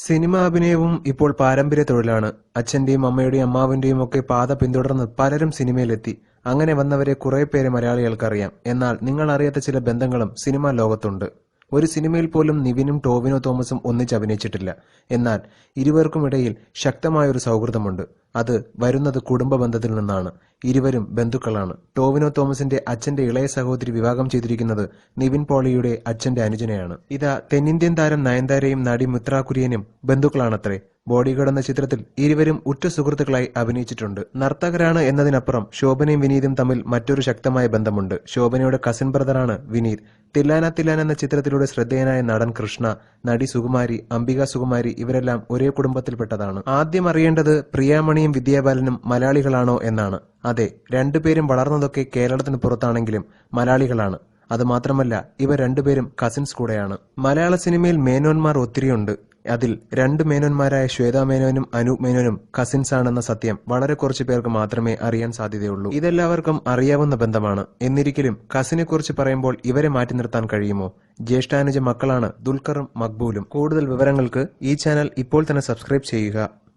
Cinema അഭിനയവും ഇപ്പോൾ പാരമ്പര്യ തൊഴിലാണ്. അച്ഛന്റെയും അമ്മയുടെയും അമ്മാവിന്റെയും ഒക്കെ പാത പിന്തുടർന്ന് പലരും സിനിമയിലെത്തി. അങ്ങനെ വന്നവരെ കുറെ പേരെ മലയാളികൾക്കറിയാം. എന്നാൽ നിങ്ങൾ അറിയാത്ത ചില ബന്ധങ്ങളും സിനിമാ ലോകത്തുണ്ട്. ഒരു സിനിമയിൽ പോലും നിവിനും ടോവിനോ തോമസും ഒന്നിച്ച് അഭിനയിച്ചിട്ടില്ല. എന്നാൽ ഇരുവർക്കുമിടയിൽ ശക്തമായൊരു സൗഹൃദമുണ്ട്. അത് വരുന്നത് കുടുംബ ബന്ധത്തിൽ നിന്നാണ്. ഇരുവരും ബന്ധുക്കളാണ്. ടോവിനോ തോമസിന്റെ അച്ഛന്റെ ഇളയ സഹോദരി വിവാഹം ചെയ്തിരിക്കുന്നത് നിവിൻ പോളിയുടെ അച്ഛന്റെ അനുജനെയാണ്. ഇതാ തെന്നിന്ത്യൻ താരം നയൻതാരയും നടി മിത്ര ബന്ധുക്കളാണത്രേ. ബോഡിഗാർഡ് എന്ന ചിത്രത്തിൽ ഇരുവരും ഉറ്റ സുഹൃത്തുക്കളായി അഭിനയിച്ചിട്ടുണ്ട്. നർത്തകരാണ് എന്നതിനപ്പുറം ശോഭനയും വിനീതും തമ്മിൽ മറ്റൊരു ശക്തമായ ബന്ധമുണ്ട്. ശോഭനയുടെ കസിൻ ബ്രദറാണ് വിനീത്. തില്ലാന തില്ലാൻ എന്ന ചിത്രത്തിലൂടെ ശ്രദ്ധേയനായ നടൻ കൃഷ്ണ നടി സുകുമാരി അംബിക സുകുമാരി ഇവരെല്ലാം ഒരേ കുടുംബത്തിൽപ്പെട്ടതാണ്. ആദ്യം അറിയേണ്ടത് പ്രിയാമണിയും വിദ്യാബാലനും മലയാളികളാണോ എന്നാണ്. അതെ രണ്ടുപേരും വളർന്നതൊക്കെ കേരളത്തിന് പുറത്താണെങ്കിലും മലയാളികളാണ്. അത് മാത്രമല്ല ഇവ രണ്ടുപേരും കസിൻസ് കൂടെയാണ്. മലയാള സിനിമയിൽ മേനോന്മാർ ഒത്തിരിയുണ്ട്. അതിൽ രണ്ട് മേനോന്മാരായ ശ്വേതാ മേനോനും അനു മേനോനും കസിൻസ് ആണെന്ന സത്യം വളരെ കുറച്ച് പേർക്ക് മാത്രമേ അറിയാൻ സാധ്യതയുള്ളൂ. ഇതെല്ലാവർക്കും അറിയാവുന്ന ബന്ധമാണ്. എന്നിരിക്കലും കസിനെ കുറിച്ച് പറയുമ്പോൾ ഇവരെ മാറ്റി നിർത്താൻ കഴിയുമോ? ജ്യേഷ്ഠാനുജ മക്കളാണ് ദുൽഖറും മക്ബൂലും. കൂടുതൽ വിവരങ്ങൾക്ക് ഈ ചാനൽ ഇപ്പോൾ തന്നെ സബ്സ്ക്രൈബ് ചെയ്യുക.